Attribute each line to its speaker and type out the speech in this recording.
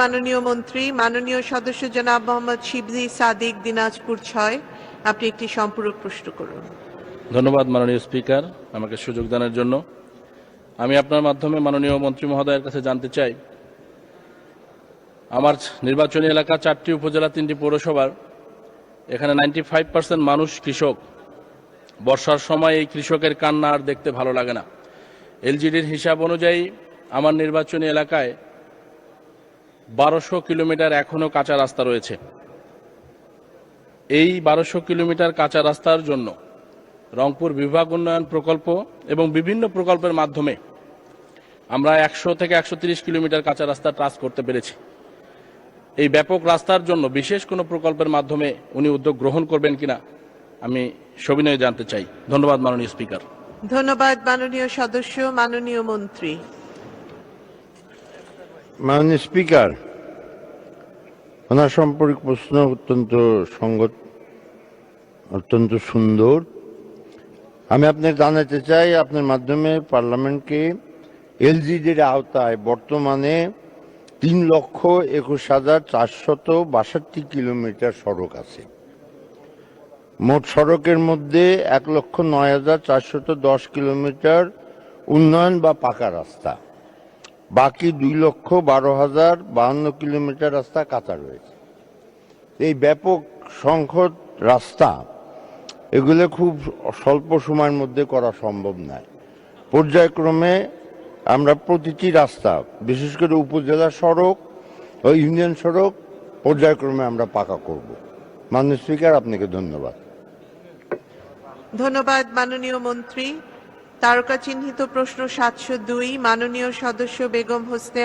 Speaker 1: মাননীয় মন্ত্রী, মাননীয় সদস্য জনাব মোহাম্মদ শিবলি সাদিক, দিনাজপুর ছয়। আপনি একটি সম্পূরক প্রশ্ন করুন।
Speaker 2: ধন্যবাদ মাননীয় স্পিকার আমাকে সুযোগ দানের জন্য। আমি আপনার মাধ্যমে মাননীয় মন্ত্রী মহোদয়ের কাছে জানতে চাই, আমার নির্বাচনী এলাকা চারটি উপজেলা, তিনটি পৌরসভার, এখানে নাইনটি ফাইভ পার্সেন্ট মানুষ কৃষক। বর্ষার সময় এই কৃষকের কান্না আর দেখতে ভালো লাগে না। এলজিডির হিসাব অনুযায়ী আমার নির্বাচনী এলাকায় বারোশো কিলোমিটার এখনও কাঁচা রাস্তা রয়েছে। এই বারোশো কিলোমিটার কাঁচা রাস্তার জন্য রংপুর বিভাগ উন্নয়ন প্রকল্প এবং বিভিন্ন প্রকল্পের মাধ্যমে আমরা একশো থেকে একশো কিলোমিটার কাঁচা রাস্তা টাচ করতে পেরেছি। এই ব্যাপক রাস্তার জন্য বিশেষ কোনো প্রকল্পের মাধ্যমে উনি উদ্যোগ গ্রহণ করবেন কিনা আমি সবিনয়ে জানতে চাই। ধন্যবাদ মাননীয় স্পিকার।
Speaker 1: ধন্যবাদ মাননীয় সদস্য, মাননীয় মন্ত্রী।
Speaker 3: মাননীয় স্পিকার, ওনার সম্পর্কে প্রশ্ন অত্যন্ত সঙ্গত অত্যন্ত সুন্দর। আমি আপনাকে জানাতে চাই, আপনার মাধ্যমে পার্লামেন্টকে এলজিডির আওতায় বর্তমানে তিন লক্ষ একুশ হাজার চারশত বাষট্টি কিলোমিটার সড়ক আছে। মোট সড়কের মধ্যে এক লক্ষ নয় হাজার চারশত দশ কিলোমিটার উন্নয়ন বা পাকা রাস্তা। বাকি দুই লক্ষ বারো হাজার বাহান্ন কিলোমিটার রাস্তা কাঁচা রয়েছে। এই ব্যাপক সংখ্যক রাস্তা, এগুলো খুব স্বল্প সময়ের মধ্যে করা সম্ভব নয়। পর্যায়ক্রমে আমরা প্রতিটি রাস্তা, বিশেষ করে উপজেলা সড়ক ও ইউনিয়ন সড়ক, পর্যায়ক্রমে আমরা পাকা করব। মাননীয় স্পিকার, আপনাকে ধন্যবাদ।
Speaker 1: ধন্যবাদ, মাননীয় মন্ত্রী। তারকা চিহ্নিত প্রশ্ন সাতশো দুই মাননীয় সদস্য বেগম হোসনে